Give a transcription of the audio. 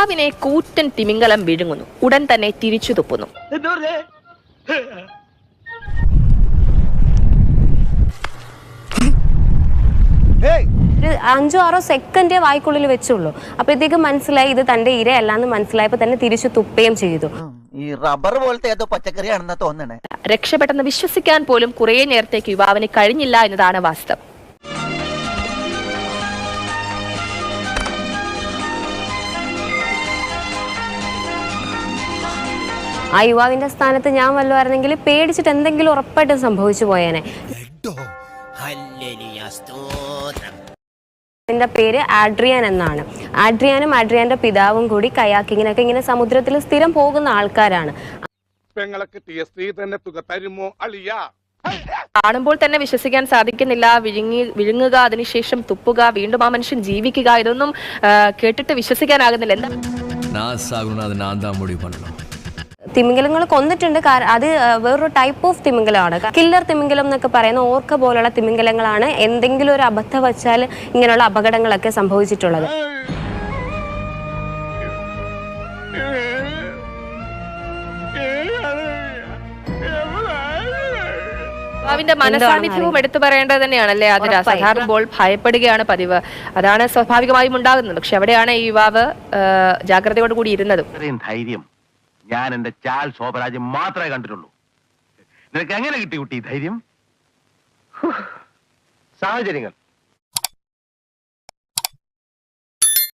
യുവാവിനെ കൂറ്റൻ തിമിംഗലം വിഴുങ്ങുന്നു. ഉടൻ തന്നെ തിരിച്ചു തുപ്പുന്നു. ഒരു അഞ്ചോ ആറോ സെക്കൻഡേ വായ്ക്കുള്ളിൽ വെച്ചുള്ളൂ. അപ്പോഴത്തേക്കും മനസ്സിലായി ഇത് തന്റെ ഇരയല്ലാന്ന് മനസ്സിലായപ്പോൾ തന്നെ തിരിച്ചു തുപ്പുകയും ചെയ്തു. ഈ റബ്ബർ പോലത്തെ ഏതോ പച്ചക്കറിയാണെന്നാ തോന്നണേ. രക്ഷപ്പെട്ടെന്ന് വിശ്വസിക്കാൻ പോലും കുറേ നേരത്തേക്ക് യുവാവിന് കഴിഞ്ഞില്ല എന്നതാണ് വാസ്തവം. ആ യുവാവിന്റെ സ്ഥാനത്ത് ഞാൻ വല്ലതായിരുന്നെങ്കിൽ പേടിച്ചിട്ട് എന്തെങ്കിലും ഉറപ്പായിട്ടും സംഭവിച്ചു പോയേനെ. ഇതിന്റെ പേര് ആഡ്രിയൻ എന്നാണ്. ആഡ്രിയാനും ആഡ്രിയാന്റെ പിതാവും കൂടി കയാക്കിങ്ങിനൊക്കെ ഇങ്ങനെ സമുദ്രത്തിൽ സ്ഥിരം പോകുന്ന ആൾക്കാരാണ്. കാണുമ്പോൾ തന്നെ വിശ്വസിക്കാൻ സാധിക്കുന്നില്ല. വിഴുങ്ങി വിഴുങ്ങുക അതിനുശേഷം തുപ്പുക വീണ്ടും ആ മനുഷ്യൻ ജീവിക്കുക ഇതൊന്നും കേട്ടിട്ട് വിശ്വസിക്കാനാകുന്നില്ല. എന്താ? തിമിംഗലങ്ങൾ കൊന്നിട്ടുണ്ട്. അത് വേറൊരു ടൈപ്പ് ഓഫ് തിമിംഗലമാണ്. കില്ലർ തിമിംഗലം എന്നൊക്കെ പറയുന്ന ഓർക്ക പോലുള്ള തിമിംഗലങ്ങളാണ് എന്തെങ്കിലും ഒരു അബദ്ധം വച്ചാൽ ഇങ്ങനെയുള്ള അപകടങ്ങളൊക്കെ സംഭവിച്ചിട്ടുള്ളത്. അവന്റെ മനസാന്നിധ്യവും എടുത്തു പറയേണ്ടത് തന്നെയാണല്ലേ? അതിന് സാധാരണ ബോൾ ഭയപ്പെടുകയാണ് പതിവ്. അതാണ് സ്വാഭാവികമായും ഉണ്ടാകുന്നത്. പക്ഷെ അവിടെയാണ് ഈ യുവാവ് ജാഗ്രതയോടുകൂടി ഇരുന്നത് കൂടി ഇരുന്നതും. ഇത്രയും ധൈര്യം ഞാൻ എന്റെ ചാൽ ശോഭരാജ് മാത്രമേ കണ്ടിട്ടുള്ളൂ. നിനക്ക് എങ്ങനെ കിട്ടി കുട്ടി ധൈര്യം? സാഹചര്യങ്ങൾ.